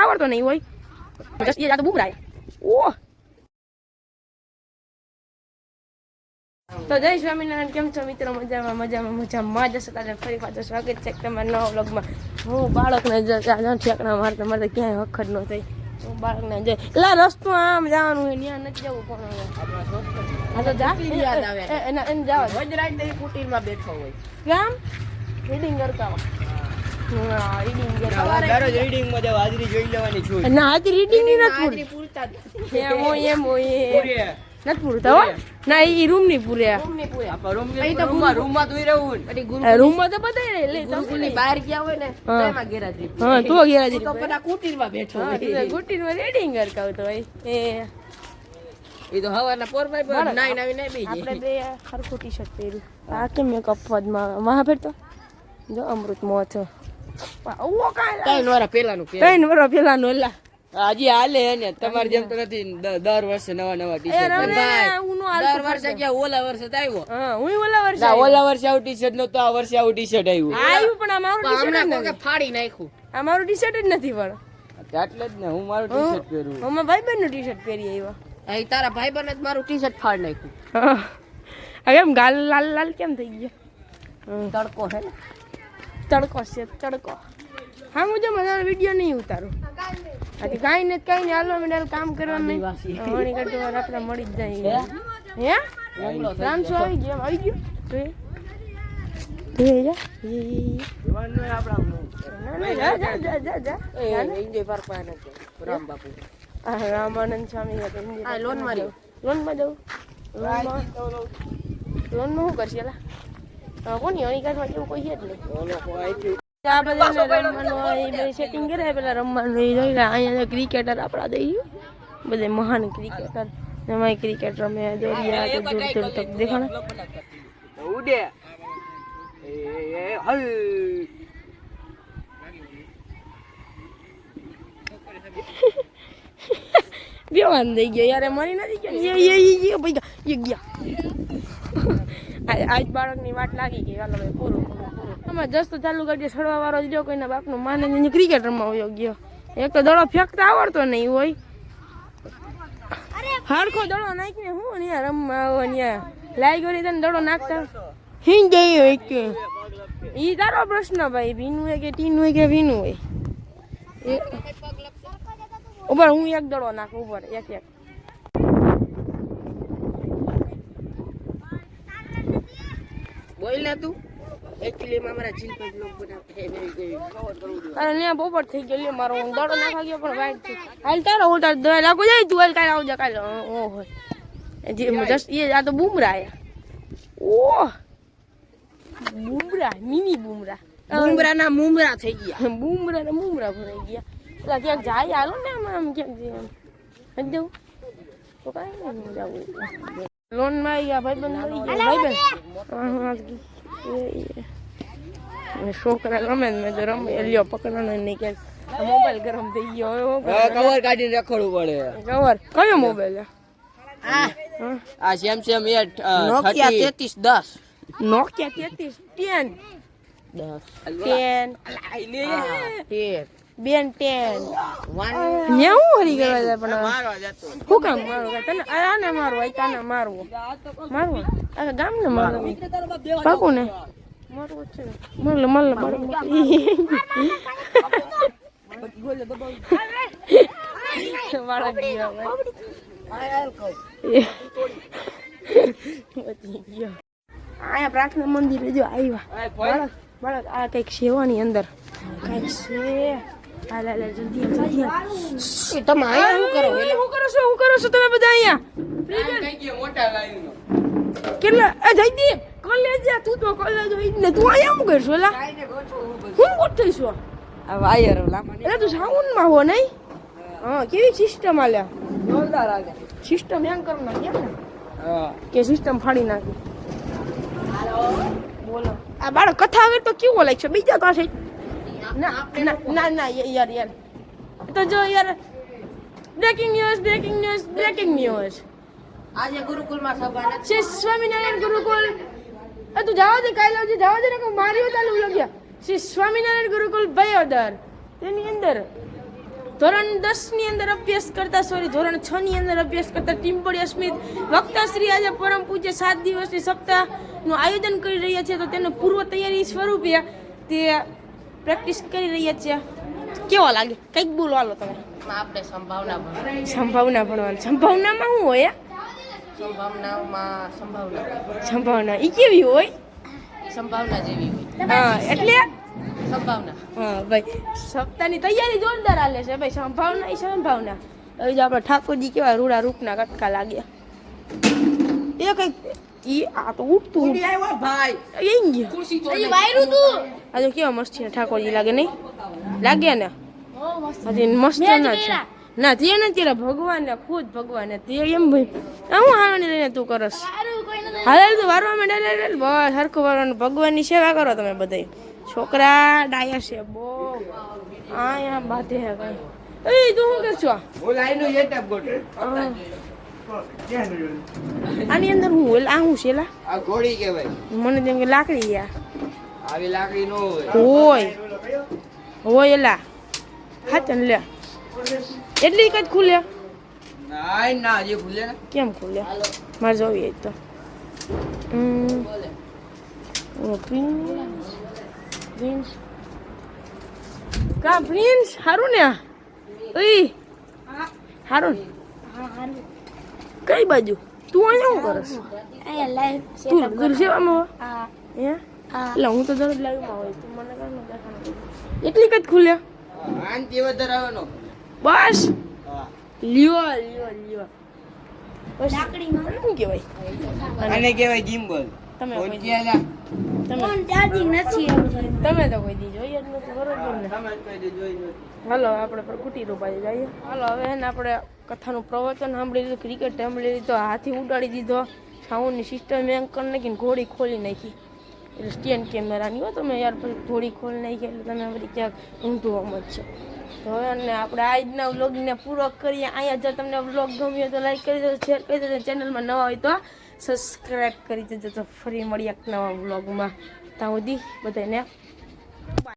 આવડતો નહીં હોય. જસ્ટ એ જાતો બુમરાય. તો જય સ્વામિનારાયણ કેમ છો મિત્રો? મજામાં મજામાં મજામાં. જશો તારે ફરી પાછો સ્વાગત છે તમારા નવા બ્લોગમાં હું બાળકને જ મારે ઠેકણા મારતા મારતા ક્યાંય વખત ન થઈ. હું બાળકને જઈ એટલે રસ્તો આમ જવાનું હોય ત્યાં નથી જવું પણ હા તો જા. એના એને જવા. કુટીરમાં બેઠો હોય. કેમ રીડિંગ કરતા હોય. રીડિંગમાં હાજરી જોઈ લેવાની છું. ના આજ રીડિંગની નથી પૂરતા એમ હોય એમ હોય નથી પૂરતા હો. ના એ રૂમની પૂરે. પૂરી. રૂમની અહીં તો રૂમમાં- રૂમમાં તોય રહેવું રૂમમાં તો બધા લે ગુરુકુલની બહાર ગયા હોય ને તો એમાં ગેરહાજરી હા તો ગેરાજી તો પેલા કુટીરમાં બેઠો કુટીરમાં રેડિંગ કરતા હોય તો એ. એ તો હવારના પોર ભાઈ બરાબર. નાઈ નાઈ નાઈ બેહી આપણે બે હરખું ટી શર્ટ પહેર્યું. આ કેમ મેં કપવાદમાં મહાભેર તો જો અમૃત કાંઈ ત્રણ વાર પેલાનું. ત્રણ વર્ષ પેલા નો હજી હાલે ને તમારે જેમ તો નથી દર વર્ષે નવા નવા ટી શર્ટ દર વર્ષે ક્યાં ઓલા વર્ષે આવ્યો. હા હું ઓલા વર્ષે ઓલા વર્ષે આવું ટી શર્ટ નતો આ વર્ષે આવું ટી શર્ટ આવ્યું આવ્યું પણ આ મારું ટી શર્ટ નથી. ફાડી નાખ્યું. આ મારું ટી શર્ટ જ નથી પણ. એટલે જ ને હું મારું ટી શર્ટ પહેરું. હું નું ટી શર્ટ પહેરી આવ્યા. અહીં તારા ભાઈ જ મારું ટી શર્ટ ફાડી નાખ્યું. હા. આ કેમ ગાલ લાલ લાલ કેમ થઈ ગયા. તડકો હે તડકો છે તડકો. હા હું જો મારો વીડિયો નહીં ઉતારું. આજે કાંઈ નથી કાંઈ નહીં હાલવા માંડે કામ કરવાનું નહીં. વળી કરતો વાર આપણે મળી જ જાય. હે? ત્રણસો આવી ગયો આવી ગયો. તો એ જા. એ, એ, એ. ના, ના, જા જા જા જા જા. એ એન્જોય પાર્ક પાસે નથી. રામ બાપુ. આ રામાનંદ સ્વામી લોનમાં લોનમાં જવું લોનમાં લોનમાં શું કરશે એલા કોની અણીકારમાં કેવું કોઈ છે જ નહીં આ રમવાનું હોય સેટિંગ કરે પેલા રમવાનું એ જોઈ અહીંયા ક્રિકેટર આપણા દઈ બધે મહાન ક્રિકેટર એમાં ક્રિકેટ રમે દોરિયા કે દૂર દૂર તક દેખાણે ઉડે એ એ હલ બેવાન થઈ ગયો યાર મરી નથી ગયો યે યે એ ભાઈ ગયા આજ બાળકની વાટ લાગી ગઈ. હાલો ભાઈ પૂરું પૂરું જસ્તો ચાલુ કરીએ છડવા વાળો જ રહ્યો કોઈના બાપનો માને ક્રિકેટ રમવા વયો ગયો. એક તો દડો ફેંકતા આવડતો નહીં હોય. હરખો દડો નાખીને હું ને રમવા આવો ને લાઈ ગયો તને દડો નાખતા? હિંગ ગઈ હોય કે? ઈ તારો પ્રશ્ન ભાઈ, ભીનું હોય કે ટીનું હોય કે ભીનું હોય? એ ઉપર હું એક દડો નાખું, ઉપર, એક એક. એકચ્યુઅલી બ્લોગ બનાવતા પોપટ થઈ ગયો મારો હું દડો નાખવા ગયો પણ વાઈટ થઈ હાલ તારો હું તાર દવા લાગુ જાય તું હાલ કાલે આવજે કાલે. ઓ હોય જે જસ્ટ એ આ તો બુમરા હે ઓ. બુમરા મિની બુમરા. મુમરા ના મુમરા થઈ ગયા. બુમરા ને બુમરા ભરાઈ ગયા. એટલે ક્યાંક જાય હાલો ને આમ આમ ક્યાંક જઈએ જવું? તો કાંઈ નહીં જવું લોનમાં આવી ગયા ભાઈ બંધ મળી ગયા ભાઈ બંધ છોકરા રમે ને મેં તો રમે લ્યો પકડવાનો નહીં કે મોબાઈલ ગરમ થઈ ગયો કવર કાઢીને રખડવું પડે. કવર કયો મોબાઈલ? આ. આ સેમસંગ એ નોકિયા તેત્રીસ દસ. નોકિયા તેત્રીસ ટેન દસ. ટેન તેર. બેન ટેન વન ને હું હરી કરવા પણ? શું કામ મારું? તને આને મારવું આ મારવો. મારવું મારવું? આ ગામને પાકું ને જ છે. ને. બાળક ગયો ભાઈ. બચી ગયો આયા પ્રાર્થના મંદિરે જો આવ્યા બાળક બાળક આ કંઈક સેવાની અંદર. કંઈક છે. હાલ હાલ જલ્દી જલ્દી. તમે અહીંયા શું કરો? શું કરો છો? શું કરો છો? તમે બધા અહીંયા મોટા લાઈનો કેટલા? એ જયદીપ કોલેજ જા તું તો કોલેજ હોય ને. તું અહીંયા શું કરશો લા? હું ગોઠવીશો આ વાયર લાંબા એટલે તું સાઉન્ડમાં હો નહીં? હા કેવી સિસ્ટમ આલ્યા જોરદાર આગે સિસ્ટમ એમ કર ને? હા. કે સિસ્ટમ ફાડી નાખી? બોલો. આ બાળક કથા આવે તો કેવો લાગશે બીજા પાસે ના ના ના ના યાર યાર તો જો યાર breaking news breaking news breaking news આજે ગુરુકુલમાં સભા શ્રી સ્વામિનારાયણ ગુરુકુલ એ તું જાવ દે કાઈ લાવજે જાવ દે ને કે મારી ચાલુ લગ્યા શ્રી સ્વામિનારાયણ ગુરુકુલ ભયોદર. તેની અંદર ધોરણ દસની અંદર અભ્યાસ કરતા સોરી ધોરણ છ ની અંદર અભ્યાસ કરતા ટીમ્પડી અસ્મિત વક્તા શ્રી આજે પરમ પૂજ્ય સાત દિવસની સપ્તાહનું આયોજન કરી રહ્યા છે. તો તેનો પૂર્વ તૈયારી સ્વરૂપે તે પ્રેક્ટિસ કરી રહ્યા છે. કેવો લાગે? કંઈક બોલો હાલો તમે. આપણે સંભાવના સંભાવના ભણવાની. સંભાવનામાં શું હોય? સંભાવનામાં સંભાવના. સંભાવના. એ કેવી હોય? સંભાવના જેવી હોય. હા એટલે? સંભાવના. હા ભાઈ. સપ્તાહની તૈયારી જોરદાર હાલે છે ભાઈ. સંભાવના એ સંભાવના. હવે જો આપણે ઠાકોરજી કેવા રૂડા રૂપના કટકા લાગ્યા. એ કંઈક ઈ આ તો ઉઠતું આવ્યો ભાઈ. એ ગયો ખુરશી તો વાયરું તું. આ તો કેવા મસ્તી છે ઠાકોરજી લાગે નહીં? લાગે ને? મસ્ત. ના છે. ના તે ને ત્યારે ભગવાન ને ખુદ ભગવાન ને તે એમ ભાઈ આ હું હાવાની લઈને તું કરસ? હાલ તું વારવા માંડે બસ હરખું વારવાનું. ભગવાનની સેવા કરો તમે બધાય. છોકરા ડાયા છે બહુ. આયા બાતે હે ભાઈ એ તું શું કરશો? બોલ હું લાઈનો સેટઅપ ગોઠવે. આ. આની અંદર હું ઓલા આ હું છે લા આ ઘોડી કહેવાય. મને તેમ કે લાકડી યા આવી લાકડી નો હોય. હોય. હોય એલા. હાચન લે એટલી કદ ખુલે ના ના હજી ને. કેમ ખુલે મારે જોવી તો. પ્રિન્સ. પ્રિન્સ. કા પ્રિન્સ હારું ને આ? ઓય હારું ને? કઈ બાજુ? તું અહીંયા શું કરસ? તું તું સેવામાં હો? હે. એટલે હું તો દરરોજ લાઈવમાં હોય તું મને કાંઈ એટલી કદ ખુલ્યા? આન વધારે આવવાનો. બસ. લ્યો લ્યો લ્યો. બસ. લાકડીમાં શું કહેવાય? આને કહેવાય ગિમ્બલ. તમે તો કોઈ દી જોઈએ જ નથી બરોબર ને. હાલો આપણે પણ કુટી રૂપાઈ જઈએ. હાલો હવે એને આપણે કથાનું પ્રવચન સાંભળી લીધું ક્રિકેટ સાંભળી લીધો હાથી ઉડાડી દીધો સાઉન્ડની સિસ્ટમ એમ કરી નાખીને ઘોડી ખોલી નાખી. એટલે સ્ટેન્ડ કેમેરાની હો તમે યાર, પછી ઘોડી ખોલ નાખી એટલે તમે બધી ક્યાંક ઊંધું છે. તો હવે અને આપણે આજના વ્લોગને પૂરો કરીએ. અહીંયા જો તમને વ્લોગ ગમ્યો તો લાઈક કરી દેજો શેર કરી દેજો ચેનલમાં નવા હોય તો સબસ્ક્રાઈબ કરી દેજો. તો ફરી મળીએ એક નવા વ્લોગમાં. ત્યાં સુધી બધાને